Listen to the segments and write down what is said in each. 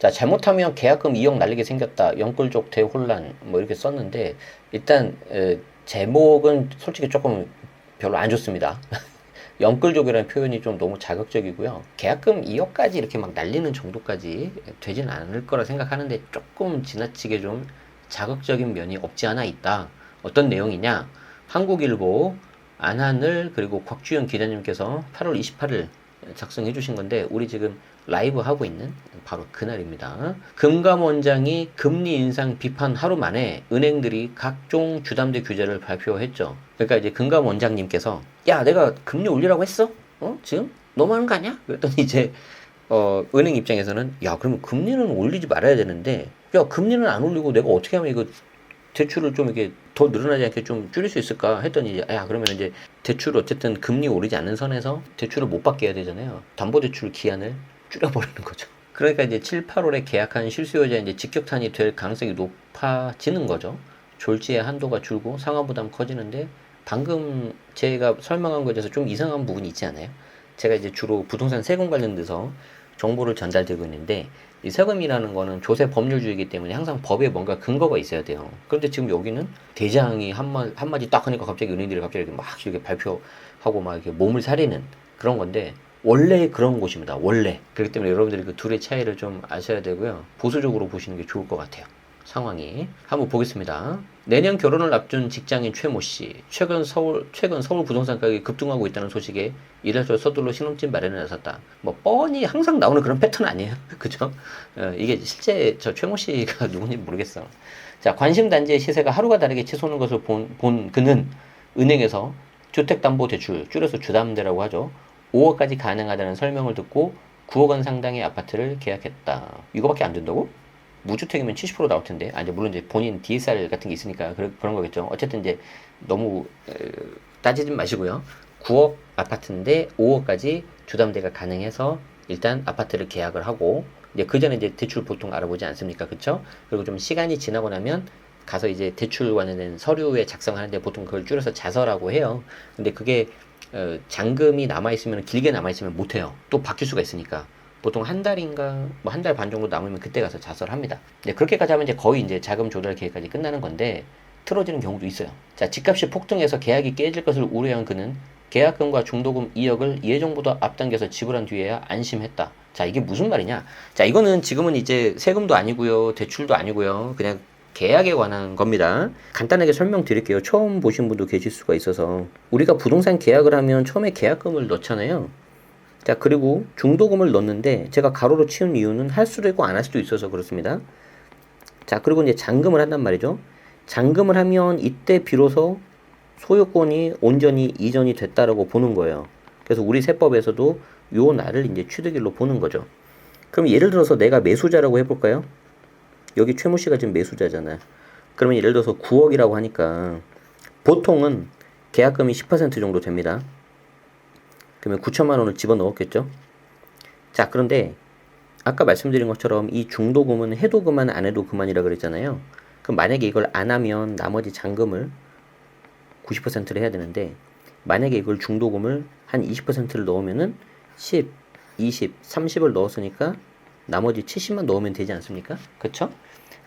자, 잘못하면 계약금 2억 날리게 생겼다. 영끌족 대혼란 뭐 이렇게 썼는데 일단 에, 제목은 솔직히 조금 별로 안 좋습니다. 영끌족이라는 표현이 좀 너무 자극적이고요. 계약금 2억까지 이렇게 막 날리는 정도까지 되지는 않을 거라 생각하는데 조금 지나치게 좀 자극적인 면이 없지 않아 있다. 어떤 내용이냐? 한국일보 안하늘 그리고 곽주영 기자님께서 8월 28일 작성해 주신 건데 우리 지금 라이브 하고 있는 바로 그날입니다. 금감원장이 금리 인상 비판 하루 만에 은행들이 각종 주담대 규제를 발표했죠. 그러니까 이제 금감원장님께서 야 내가 금리 올리라고 했어? 어 지금 너무하는 거 아니야? 그랬더니 이제 어 은행 입장에서는 야 그러면 금리는 올리지 말아야 되는데 야 금리는 안 올리고 내가 어떻게 하면 이거 대출을 좀 이렇게 더 늘어나지 않게 좀 줄일 수 있을까 했더니 이제 야 그러면 이제 대출 어쨌든 금리 오르지 않는 선에서 대출을 못 받게 해야 되잖아요. 담보대출 기한을 줄여버리는 거죠. 그러니까 이제 7, 8월에 계약한 실수요자 이제 직격탄이 될 가능성이 높아지는 거죠. 졸지의 한도가 줄고 상환 부담 커지는데 방금 제가 설명한 거에 대해서 좀 이상한 부분이 있지 않아요? 제가 이제 주로 부동산 세금 관련돼서 정보를 전달되고 있는데 이 세금이라는 거는 조세 법률주의이기 때문에 항상 법에 뭔가 근거가 있어야 돼요. 그런데 지금 여기는 대장이 한마, 한마디 딱 하니까 갑자기 은행들이 갑자기 막 이렇게 발표하고 막 이렇게 몸을 사리는 그런 건데 원래 그런 곳입니다. 원래. 그렇기 때문에 여러분들이 그 둘의 차이를 좀 아셔야 되고요. 보수적으로 보시는 게 좋을 것 같아요. 상황이 한번 보겠습니다. 내년 결혼을 앞둔 직장인 최모 씨 최근 서울 최근 서울 부동산 가격이 급등하고 있다는 소식에 이래저 서둘러 신혼집 마련에 나섰다. 뭐 뻔히 항상 나오는 그런 패턴 아니에요, 그죠? 어, 이게 실제 저 최모 씨가 누군지 모르겠어. 자 관심 단지의 시세가 하루가 다르게 치솟는 것을 본, 본 그는 은행에서 주택담보대출 줄여서 주담대라고 하죠. 5억까지 가능하다는 설명을 듣고 9억 원 상당의 아파트를 계약했다. 이거밖에 안 된다고? 무주택이면 70% 나올 텐데, 아, 이제 물론 이제 본인 DSR 같은 게 있으니까 그런, 그런 거겠죠. 어쨌든 이제 너무 에, 따지지 마시고요. 9억 아파트인데 5억까지 주담대가 가능해서 일단 아파트를 계약을 하고 이제 그 전에 이제 대출 보통 알아보지 않습니까, 그렇죠? 그리고 좀 시간이 지나고 나면 가서 이제 대출 관련된 서류에 작성하는데 보통 그걸 줄여서 자서라고 해요. 근데 그게 어, 잔금이 남아 있으면 길게 남아 있으면 못 해요. 또 바뀔 수가 있으니까. 보통 한 달인가 뭐 한 달 반 정도 남으면 그때 가서 자설을 합니다. 네, 그렇게까지 하면 이제 거의 이제 자금 조달 계획까지 끝나는 건데 틀어지는 경우도 있어요. 자, 집값이 폭등해서 계약이 깨질 것을 우려한 그는 계약금과 중도금 2억을 예정보다 앞당겨서 지불한 뒤에야 안심했다. 자, 이게 무슨 말이냐? 자, 이거는 지금은 이제 세금도 아니고요, 대출도 아니고요, 그냥 계약에 관한 겁니다. 간단하게 설명드릴게요. 처음 보신 분도 계실 수가 있어서 우리가 부동산 계약을 하면 처음에 계약금을 넣잖아요. 자, 그리고 중도금을 넣는데 제가 가로로 치운 이유는 할 수도 있고 안 할 수도 있어서 그렇습니다. 자, 그리고 이제 잔금을 한단 말이죠. 잔금을 하면 이때 비로소 소유권이 온전히 이전이 됐다라고 보는 거예요. 그래서 우리 세법에서도 요 날을 이제 취득일로 보는 거죠. 그럼 예를 들어서 내가 매수자라고 해볼까요? 여기 최모 씨가 지금 매수자잖아요. 그러면 예를 들어서 9억이라고 하니까 보통은 계약금이 10% 정도 됩니다. 그러면 9천만 원을 집어 넣었겠죠. 자, 그런데 아까 말씀드린 것처럼 이 중도금은 해도 그만 안 해도 그만이라 그랬잖아요. 그럼 만약에 이걸 안 하면 나머지 잔금을 90%를 해야 되는데 만약에 이걸 중도금을 한 20%를 넣으면은 10, 20, 30을 넣었으니까 나머지 70만 넣으면 되지 않습니까? 그쵸?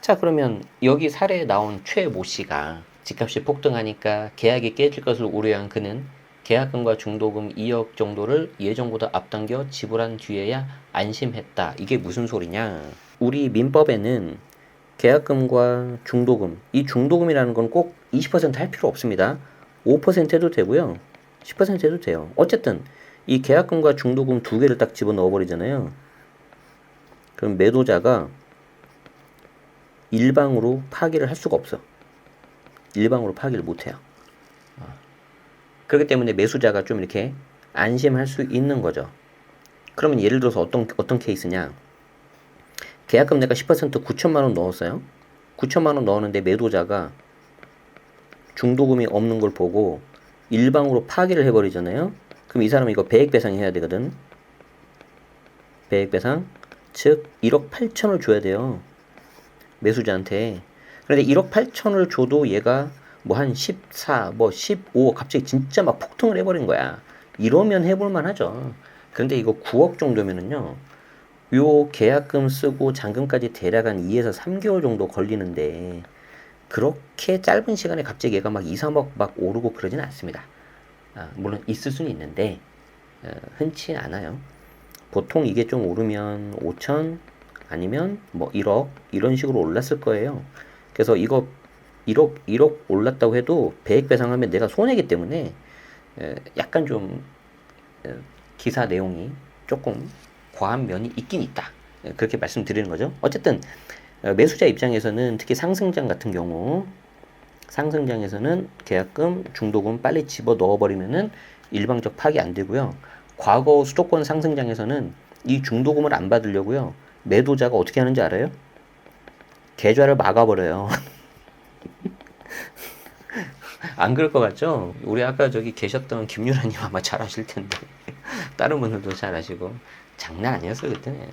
자, 그러면 여기 사례에 나온 최모 씨가 집값이 폭등하니까 계약이 깨질 것을 우려한 그는 계약금과 중도금 2억 정도를 예정보다 앞당겨 지불한 뒤에야 안심했다. 이게 무슨 소리냐? 우리 민법에는 계약금과 중도금, 이 중도금이라는 건 꼭 20%할 필요 없습니다. 5% 해도 되고요. 10% 해도 돼요. 어쨌든 이 계약금과 중도금 두 개를 딱 집어 넣어 버리잖아요. 그럼 매도자가 일방으로 파기를 할 수가 없어. 일방으로 파기를 못 해요. 그렇기 때문에 매수자가 좀 이렇게 안심할 수 있는 거죠. 그러면 예를 들어서 어떤 어떤 케이스냐? 계약금 내가 10% 9천만 원 넣었어요. 9천만 원 넣었는데 매도자가 중도금이 없는 걸 보고 일방으로 파기를 해버리잖아요. 그럼 이 사람은 이거 배액 배상 해야 되거든. 배액 배상 즉 1억 8천을 줘야 돼요. 매수자한테. 그런데 1억 8천을 줘도 얘가 뭐 한 14, 뭐 15, 갑자기 진짜 막 폭등을 해버린 거야. 이러면 해볼만 하죠. 그런데 이거 9억 정도면은요, 요 계약금 쓰고 잔금까지 대략 한 2에서 3개월 정도 걸리는데 그렇게 짧은 시간에 갑자기 얘가 막 2, 3억 막 오르고 그러진 않습니다. 아, 물론 있을 수는 있는데 어, 흔치 않아요. 보통 이게 좀 오르면 5천 아니면 뭐 1억 이런 식으로 올랐을 거예요. 그래서 이거 1억 1억 올랐다고 해도 배액 배상하면 내가 손해기 때문에 에, 약간 좀 에, 기사 내용이 조금 과한 면이 있긴 있다. 에, 그렇게 말씀드리는 거죠. 어쨌든 어, 매수자 입장에서는 특히 상승장 같은 경우 상승장에서는 계약금, 중도금 빨리 집어 넣어버리면은 일방적 파기 안 되고요. 과거 수도권 상승장에서는 이 중도금을 안 받으려고요. 매도자가 어떻게 하는지 알아요? 계좌를 막아버려요. 안 그럴 것 같죠? 우리 아까 저기 계셨던 김유라님 아마 잘 아실 텐데 다른 분들도 잘 아시고 장난 아니었어요 그때는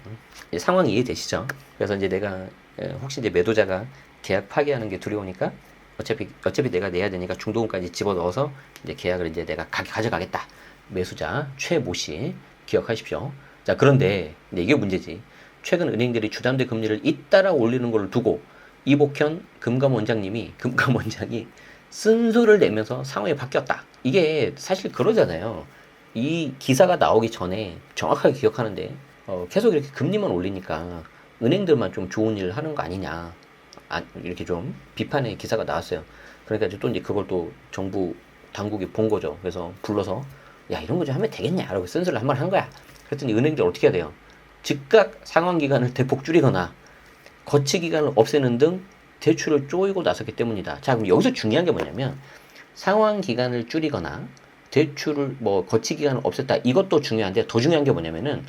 상황 이해되시죠? 그래서 이제 내가 혹시 이제 매도자가 계약 파기하는 게 두려우니까 어차피 어차피 내가 내야 되니까 중도금까지 집어 넣어서 이제 계약을 이제 내가 가, 가져가겠다 매수자 최모 씨 기억하십시오. 자 그런데 이게 문제지. 최근 은행들이 주담대 금리를 잇따라 올리는 걸 두고 이복현 금감원장님이 금감원장이 쓴소를 내면서 상황이 바뀌었다. 이게 사실 그러잖아요. 이 기사가 나오기 전에 정확하게 기억하는데 어, 계속 이렇게 금리만 올리니까 은행들만 좀 좋은 일을 하는 거 아니냐. 아, 이렇게 좀 비판의 기사가 나왔어요. 그러니까 또 이제 그걸 또 정부 당국이 본 거죠. 그래서 불러서 야 이런 거 좀 하면 되겠냐라고 쓴소리를 한 번 한 거야. 그랬더니 은행들 어떻게 해야 돼요? 즉각 상환 기간을 대폭 줄이거나 거치 기간을 없애는 등 대출을 쪼이고 나섰기 때문이다. 자, 그럼 여기서 중요한 게 뭐냐면 상환 기간을 줄이거나 대출을 뭐 거치 기간을 없앴다. 이것도 중요한데 더 중요한 게 뭐냐면은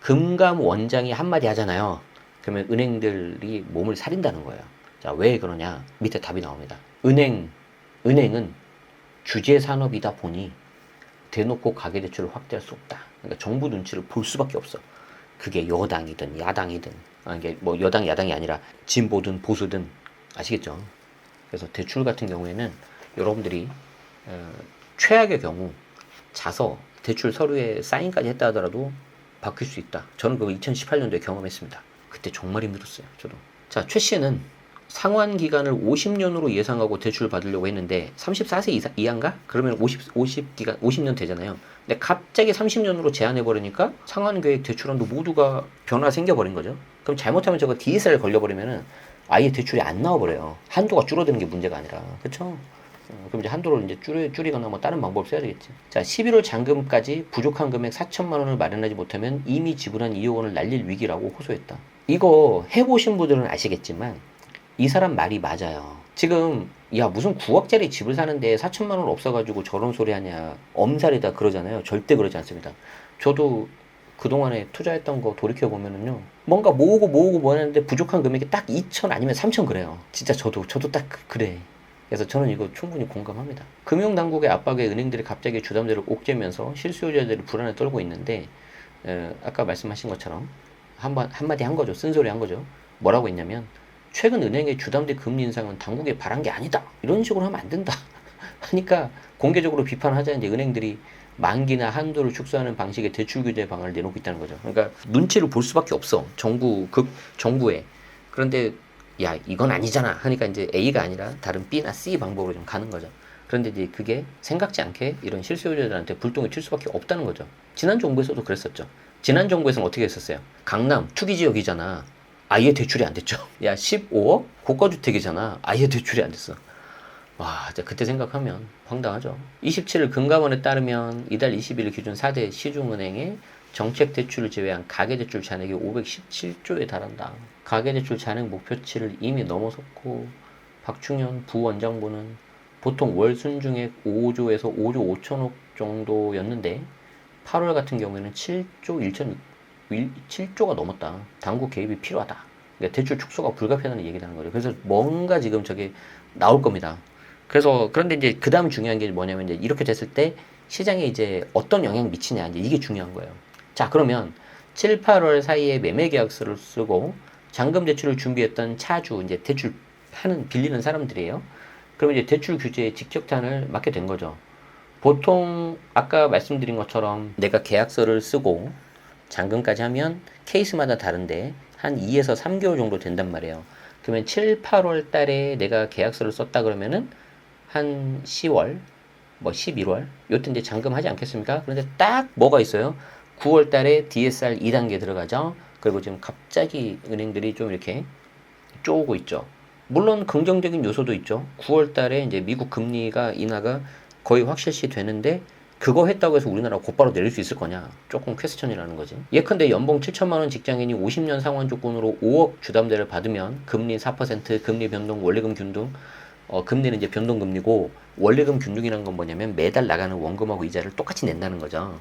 금감 원장이 한마디 하잖아요. 그러면 은행들이 몸을 사린다는 거예요. 자, 왜 그러냐? 밑에 답이 나옵니다. 은행 은행은 규제 산업이다 보니 대놓고 가계 대출을 확대할 수 없다. 그러니까 정부 눈치를 볼 수밖에 없어. 그게 여당이든 야당이든 아, 이게 뭐 여당 야당이 아니라 진보든 보수든 아시겠죠? 그래서 대출 같은 경우에는 여러분들이 어, 최악의 경우 자서 대출 서류에 사인까지 했다 하더라도 바뀔 수 있다. 저는 그거 2018년도에 경험했습니다. 그때 정말 힘들었어요. 저도. 자, 최 씨는 상환 기간을 50년으로 예상하고 대출을 받으려고 했는데 34세 이상 이하인가? 그러면 50 50 기간 50년 되잖아요. 근데 갑자기 30년으로 제한해 버리니까 상환 계획 대출안도 모두가 변화 생겨 버린 거죠. 그럼 잘못하면 저거 DSR 걸려 버리면은 아예 대출이 안 나와 버려요. 한도가 줄어드는 게 문제가 아니라. 그렇죠? 그럼 이제 한도를 이제 줄여, 줄이거나 뭐 다른 방법을 써야 되겠지. 자, 11월 잔금까지 부족한 금액 4천만 원을 마련하지 못하면 이미 지불한 2억 원을 날릴 위기라고 호소했다. 이거 해보신 분들은 아시겠지만 이 사람 말이 맞아요. 지금 야 무슨 9억짜리 집을 사는데 4천만 원 없어가지고 저런 소리 하냐 엄살이다 그러잖아요. 절대 그러지 않습니다. 저도 그동안에 투자했던 거 돌이켜 보면은요 뭔가 모으고 모으고 모았는데 부족한 금액이 딱 2천 아니면 3천 그래요. 진짜 저도 저도 딱 그래. 그래서 저는 이거 충분히 공감합니다. 금융당국의 압박에 은행들이 갑자기 주담대를 옥죄면서 실수요자들이 불안에 떨고 있는데 에, 아까 말씀하신 것처럼 한번 한마디 한 거죠. 쓴소리 한 거죠. 뭐라고 했냐면 최근 은행의 주담대 금리 인상은 당국이 바란 게 아니다. 이런 식으로 하면 안 된다. 하니까 공개적으로 비판하자 이제 은행들이 만기나 한도를 축소하는 방식의 대출 규제 방안을 내놓고 있다는 거죠. 그러니까 눈치를 볼 수밖에 없어. 정부 극 정부에. 그런데 야 이건 아니잖아 하니까 이제 A가 아니라 다른 B나 C 방법으로 좀 가는 거죠. 그런데 이제 그게 생각지 않게 이런 실수요자들한테 불똥이 칠 수밖에 없다는 거죠. 지난 정부에서도 그랬었죠. 지난 정부에서는 어떻게 했었어요? 강남 투기 지역이잖아. 아예 대출이 안 됐죠. 야, 15억? 고가주택이잖아. 아예 대출이 안 됐어. 와, 그때 생각하면 황당하죠. 27일 금감원에 따르면 이달 20일 기준 4대 시중은행의 정책 대출을 제외한 가계대출 잔액이 517조에 달한다. 가계대출 잔액 목표치를 이미 넘어섰고 박충현 부원장부는 보통 월 순중액 5조에서 5조 5천억 정도였는데 8월 같은 경우에는 7조 1천 7조가 넘었다. 당국 개입이 필요하다. 그러니까 대출 축소가 불가피하다는 얘기라는 거죠. 그래서 뭔가 지금 저게 나올 겁니다. 그래서 그런데 이제 그 다음 중요한 게 뭐냐면 이제 이렇게 됐을 때 시장에 이제 어떤 영향 미치냐 이제 이게 중요한 거예요. 자 그러면 7, 8월 사이에 매매 계약서를 쓰고 잔금 대출을 준비했던 차주 이제 대출 하는 빌리는 사람들이에요. 그러면 이제 대출 규제에 직격탄을 맞게 된 거죠. 보통 아까 말씀드린 것처럼 내가 계약서를 쓰고 잔금까지 하면 케이스마다 다른데 한 2에서 3개월 정도 된단 말이에요. 그러면 7, 8월 달에 내가 계약서를 썼다 그러면은 한 10월, 뭐 11월 요때 이제 잔금하지 않겠습니까? 그런데 딱 뭐가 있어요? 9월 달에 DSR 2단계 들어가죠. 그리고 지금 갑자기 은행들이 좀 이렇게 쪼고 있죠. 물론 긍정적인 요소도 있죠. 9월 달에 이제 미국 금리가 인하가 거의 확실시 되는데 그거 했다고 해서 우리나라 곧바로 내릴 수 있을 거냐? 조금 퀘스천이라는 거지. 예컨대 연봉 7천만 원 직장인이 50년 상환 조건으로 5억 주담대를 받으면 금리 4%, 금리 변동, 원리금 균등, 어, 금리는 이제 변동금리고 원리금 균등이라는 건 뭐냐면 매달 나가는 원금하고 이자를 똑같이 낸다는 거죠.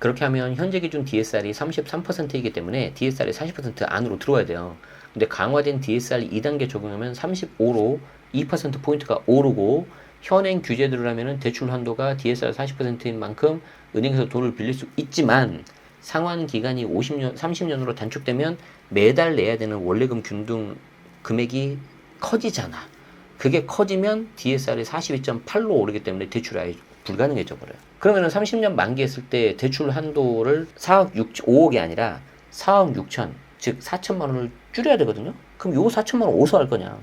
그렇게 하면 현재 기준 DSR이 33%이기 때문에 DSR이 40% 안으로 들어와야 돼요. 근데 강화된 DSR 2단계 적용하면 35로 2%포인트가 오르고 현행 규제대로 하면은 대출 한도가 DSR 40%인 만큼 은행에서 돈을 빌릴 수 있지만 상환 기간이 50년, 30년으로 단축되면 매달 내야 되는 원래금 균등 금액이 커지잖아. 그게 커지면 DSR이 42.8로 오르기 때문에 대출이 아예 불가능해져 버려요. 그러면은 30년 만기했을 때 대출 한도를 4억 6, 5억이 아니라 4억 6천, 즉 4천만 원을 줄여야 되거든요. 그럼 요 4천만 원 어디서 할 거냐?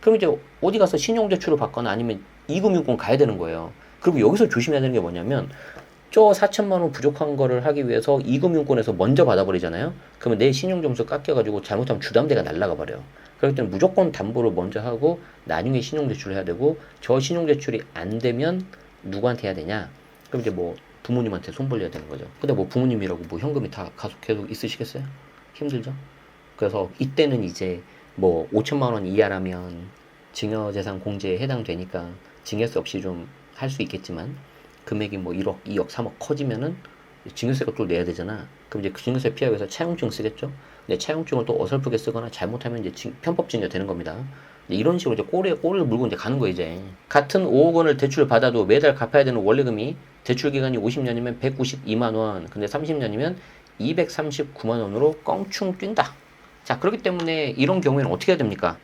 그럼 이제 어디 가서 신용 대출을 받거나 아니면 2금융권 가야 되는 거예요. 그리고 여기서 조심해야 되는 게 뭐냐면 저 4천만 원 부족한 거를 하기 위해서 2금융권에서 먼저 받아버리잖아요. 그러면 내 신용 점수 깎여가지고 잘못하면 주담대가 날라가 버려요. 그렇기 때문에 무조건 담보를 먼저 하고 나중에 신용대출을 해야 되고 저 신용대출이 안 되면 누구한테 해야 되냐? 그럼 이제 뭐 부모님한테 손 벌려야 되는 거죠. 근데 뭐 부모님이라고 뭐 현금이 다 가속 계속 있으시겠어요? 힘들죠? 그래서 이때는 이제 뭐 5천만 원 이하라면 증여재산 공제에 해당되니까 증여세 없이 좀 할 수 있겠지만 금액이 뭐 1억, 2억, 3억 커지면은 증여세가 또 내야 되잖아. 그럼 이제 그 증여세 피하기 위해서 차용증 쓰겠죠? 근데 차용증을 또 어설프게 쓰거나 잘못하면 이제 징, 편법 증여 되는 겁니다. 이런 식으로 이제 꼬리에 꼬리를 물고 이제 가는 거 이제. 같은 5억 원을 대출 받아도 매달 갚아야 되는 원래금이 대출 기간이 50년이면 192만 원, 근데 30년이면 239만 원으로 껑충 뛴다. 자, 그렇기 때문에 이런 경우에는 어떻게 해야 됩니까?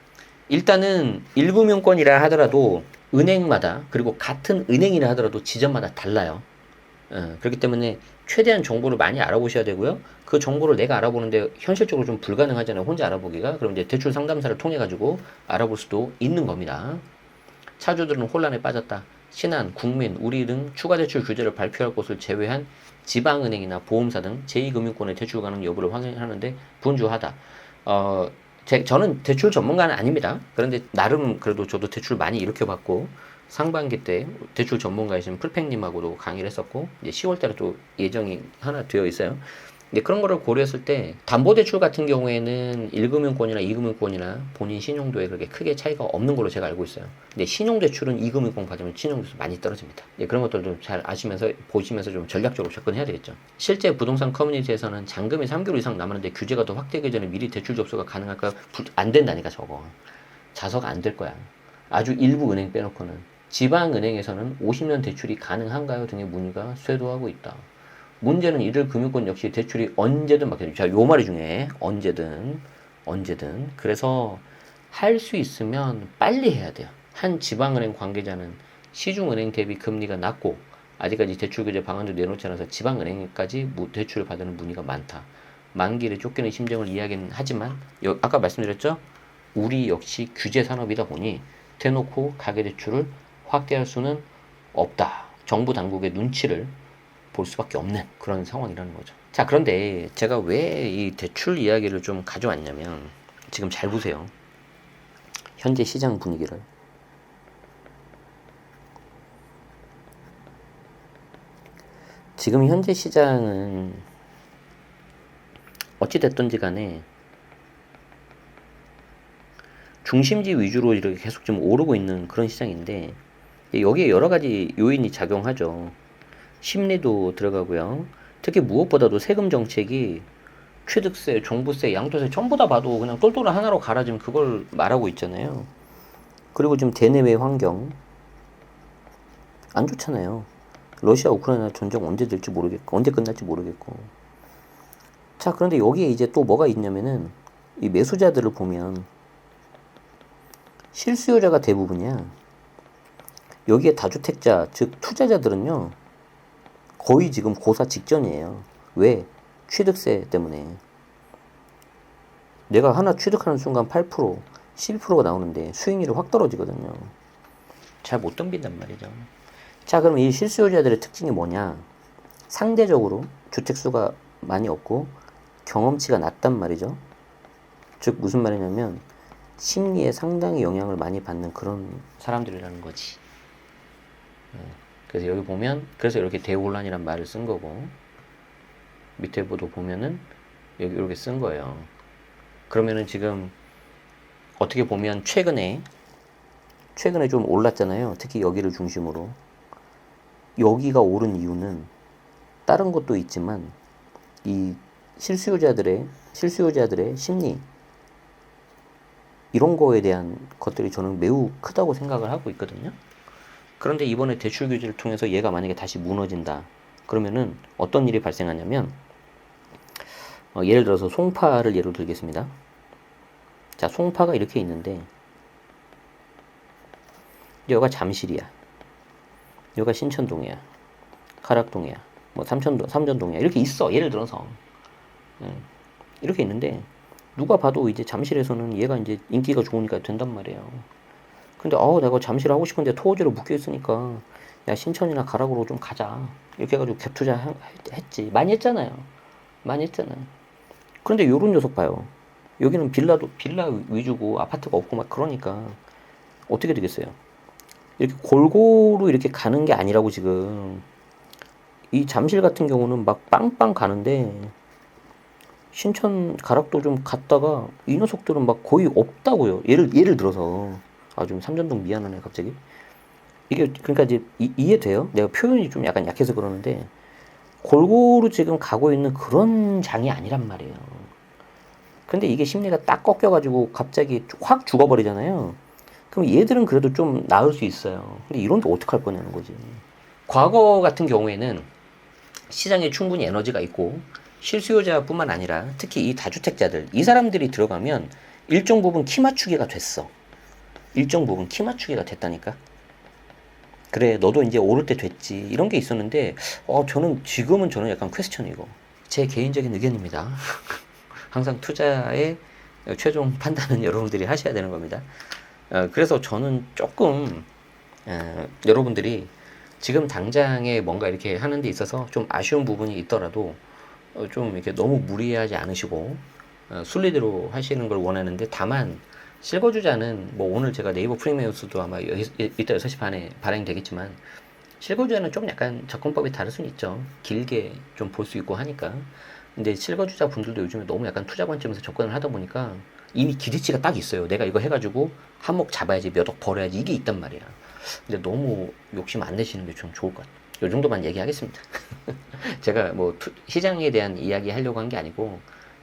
일단은 일금융권이라 하더라도 은행마다 그리고 같은 은행이라 하더라도 지점마다 달라요. 어, 그렇기 때문에 최대한 정보를 많이 알아보셔야 되고요. 그 정보를 내가 알아보는데 현실적으로 좀 불가능하잖아요. 혼자 알아보기가. 그럼 이제 대출 상담사를 통해 가지고 알아볼 수도 있는 겁니다. 차주들은 혼란에 빠졌다. 신한, 국민, 우리 등 추가 대출 규제를 발표할 곳을 제외한 지방은행이나 보험사 등 제2금융권의 대출 가능 여부를 확인하는데 분주하다. 어, 제, 저는 대출 전문가는 아닙니다. 그런데 나름 그래도 저도 대출 많이 이렇게 받고 상반기 때 대출 전문가이신 풀팽님하고도 강의를 했었고 이제 10월 달에 또 예정이 하나 되어 있어요. 근데 그런 거를 고려했을 때 담보대출 같은 경우에는 1금융권이나 2금융권이나 본인 신용도에 그렇게 크게 차이가 없는 걸로 제가 알고 있어요. 근데 신용대출은 2금융권 받으면 신용도수 많이 떨어집니다. 예, 그런 것들도 잘 아시면서 보시면서 좀 전략적으로 접근해야 되겠죠. 실제 부동산 커뮤니티에서는 잔금이 3개월 이상 남았는데 규제가 더 확대되기 전에 미리 대출 접수가 가능할까? 안 된다니까 저거. 자석 안 될 거야. 아주 일부 은행 빼놓고는. 지방은행에서는 50년 대출이 가능한가요? 등의 문의가 쇄도하고 있다. 문제는 이들 금융권 역시 대출이 언제든 막혀요. 자, 요 말이 중에 언제든 언제든 그래서 할 수 있으면 빨리 해야 돼요. 한 지방은행 관계자는 시중은행 대비 금리가 낮고 아직까지 대출 규제 방안도 내놓지 않아서 지방은행까지 대출을 받는 문의가 많다. 만기를 쫓기는 심정을 이야기는 하지만 여, 아까 말씀드렸죠? 우리 역시 규제 산업이다 보니 대놓고 가계대출을 확대할 수는 없다. 정부 당국의 눈치를 볼 수밖에 없는 그런 상황이라는 거죠. 자, 그런데 제가 왜 이 대출 이야기를 좀 가져왔냐면 지금 잘 보세요. 현재 시장 분위기를. 지금 현재 시장은 어찌됐든지 간에 중심지 위주로 이렇게 계속 좀 오르고 있는 그런 시장인데 여기에 여러 가지 요인이 작용하죠. 심리도 들어가고요. 특히 무엇보다도 세금 정책이 취득세, 종부세, 양도세 전부 다 봐도 그냥 똘똘한 하나로 갈아지면 그걸 말하고 있잖아요. 그리고 지금 대내외 환경 안 좋잖아요. 러시아 우크라이나 전쟁 언제 될지 모르겠고 언제 끝날지 모르겠고. 자 그런데 여기에 이제 또 뭐가 있냐면은 이 매수자들을 보면 실수요자가 대부분이야. 여기에 다주택자 즉 투자자들은요 거의 지금 고사 직전이에요. 왜? 취득세 때문에 내가 하나 취득하는 순간 8%, 12%가 나오는데 수익률이 확 떨어지거든요. 잘 못 덤빈단 말이죠. 자, 그럼 이 실수요자들의 특징이 뭐냐? 상대적으로 주택수가 많이 없고 경험치가 낮단 말이죠. 즉 무슨 말이냐면 심리에 상당히 영향을 많이 받는 그런 사람들이라는 거지. 어, 그래서 여기 보면 그래서 이렇게 대혼란이란 말을 쓴 거고 밑에 보도 보면은 여기 이렇게 쓴 거예요. 그러면은 지금 어떻게 보면 최근에 최근에 좀 올랐잖아요. 특히 여기를 중심으로 여기가 오른 이유는 다른 것도 있지만 이 실수요자들의 실수요자들의 심리 이런 거에 대한 것들이 저는 매우 크다고 생각을 하고 있거든요. 그런데 이번에 대출 규제를 통해서 얘가 만약에 다시 무너진다. 그러면은 어떤 일이 발생하냐면 어, 예를 들어서 송파를 예로 들겠습니다. 자, 송파가 이렇게 있는데 여기가 잠실이야. 여기가 신천동이야. 가락동이야. 뭐 삼천동, 삼전동이야. 이렇게 있어. 예를 들어서 음, 이렇게 있는데 누가 봐도 이제 잠실에서는 얘가 이제 인기가 좋으니까 된단 말이에요. 근데 어 내가 잠실 하고 싶은데 토호지로 묶여 있으니까 야 신천이나 가락으로 좀 가자. 이렇게 해가지고 갭 투자 하- 했지. 많이 했잖아요. 많이 했잖아요. 그런데 요런 녀석 봐요. 여기는 빌라도 빌라 위주고 아파트가 없고 막 그러니까 어떻게 되겠어요? 이렇게 골고루 이렇게 가는 게 아니라고 지금. 이 잠실 같은 경우는 막 빵빵 가는데 신천 가락도 좀 갔다가 이 녀석들은 막 거의 없다고요. 예를 예를 들어서 아 좀 삼전동 미안하네 갑자기 이게 그러니까 이제 이, 이해돼요? 내가 표현이 좀 약간 약해서 그러는데 골고루 지금 가고 있는 그런 장이 아니란 말이에요. 근데 이게 심리가 딱 꺾여가지고 갑자기 확 죽어버리잖아요. 그럼 얘들은 그래도 좀 나을 수 있어요. 근데 이런 데 어떡할 거냐는 거지. 과거 같은 경우에는 시장에 충분히 에너지가 있고 실수요자뿐만 아니라 특히 이 다주택자들 이 사람들이 들어가면 일정 부분 키 맞추기가 됐어. 일정 부분 키 맞추기가 됐다니까. 그래 너도 이제 오를 때 됐지 이런 게 있었는데 어 저는 지금은 저는 약간 퀘스천이고 제 개인적인 의견입니다. 항상 투자의 최종 판단은 여러분들이 하셔야 되는 겁니다. 어, 그래서 저는 조금 어, 여러분들이 지금 당장에 뭔가 이렇게 하는 데 있어서 좀 아쉬운 부분이 있더라도 어, 좀 이렇게 너무 무리하지 않으시고 어, 순리대로 하시는 걸 원하는데 다만 실거주자는 뭐 오늘 제가 네이버 프리미엄스도 아마 여- 이따 6시 반에 발행되겠지만 실거주자는 좀 약간 접근법이 다를 수는 있죠. 길게 좀 볼 수 있고 하니까. 근데 실거주자 분들도 요즘에 너무 약간 투자 관점에서 접근을 하다 보니까 이미 기대치가 딱 있어요. 내가 이거 해가지고 한몫 잡아야지 몇 억 벌어야지 이게 있단 말이야. 근데 너무 욕심 안 내시는 게 좀 좋을 것 같아요. 요 정도만 얘기하겠습니다. 제가 뭐 투- 시장에 대한 이야기 하려고 한 게 아니고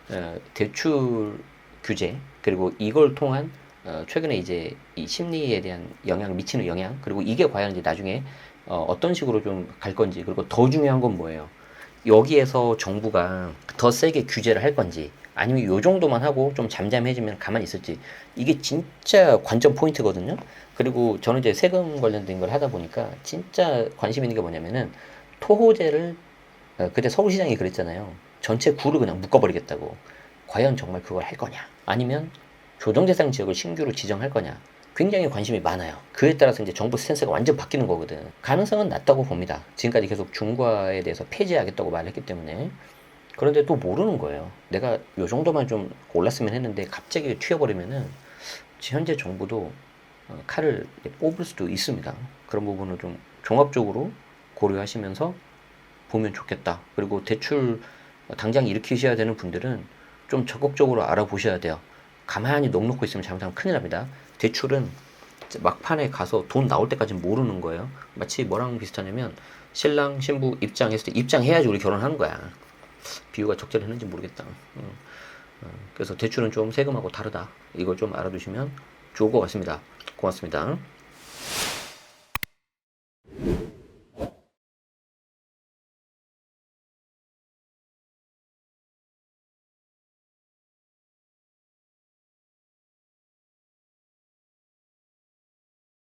어, 대출 규제 그리고 이걸 통한 어, 최근에 이제 이 심리에 대한 영향 미치는 영향 그리고 이게 과연 이제 나중에 어, 어떤 식으로 좀 갈 건지 그리고 더 중요한 건 뭐예요? 여기에서 정부가 더 세게 규제를 할 건지 아니면 요 정도만 하고 좀 잠잠해지면 가만히 있을지 이게 진짜 관전 포인트거든요. 그리고 저는 이제 세금 관련된 걸 하다 보니까 진짜 관심 있는 게 뭐냐면은 토호제를 어, 그때 서울시장이 그랬잖아요. 전체 구를 그냥 묶어버리겠다고. 과연 정말 그걸 할 거냐? 아니면 조정 대상 지역을 신규로 지정할 거냐? 굉장히 관심이 많아요. 그에 따라서 이제 정부 스탠스가 완전 바뀌는 거거든. 가능성은 낮다고 봅니다. 지금까지 계속 중과에 대해서 폐지하겠다고 말했기 때문에. 그런데 또 모르는 거예요. 내가 요 정도만 좀 올랐으면 했는데 갑자기 튀어버리면은 현재 정부도 어, 칼을 뽑을 수도 있습니다. 그런 부분을 좀 종합적으로 고려하시면서 보면 좋겠다. 그리고 대출 당장 일으키셔야 되는 분들은 좀 적극적으로 알아보셔야 돼요. 가만히 넋 놓고 있으면 잘못하면 큰일 납니다. 대출은 막판에 가서 돈 나올 때까지 모르는 거예요. 마치 뭐랑 비슷하냐면 신랑 신부 입장했을 때 입장해야지 우리 결혼하는 거야. 비유가 적절했는지 모르겠다. 그래서 대출은 좀 세금하고 다르다. 이걸 좀 알아두시면 좋을 것 같습니다. 고맙습니다.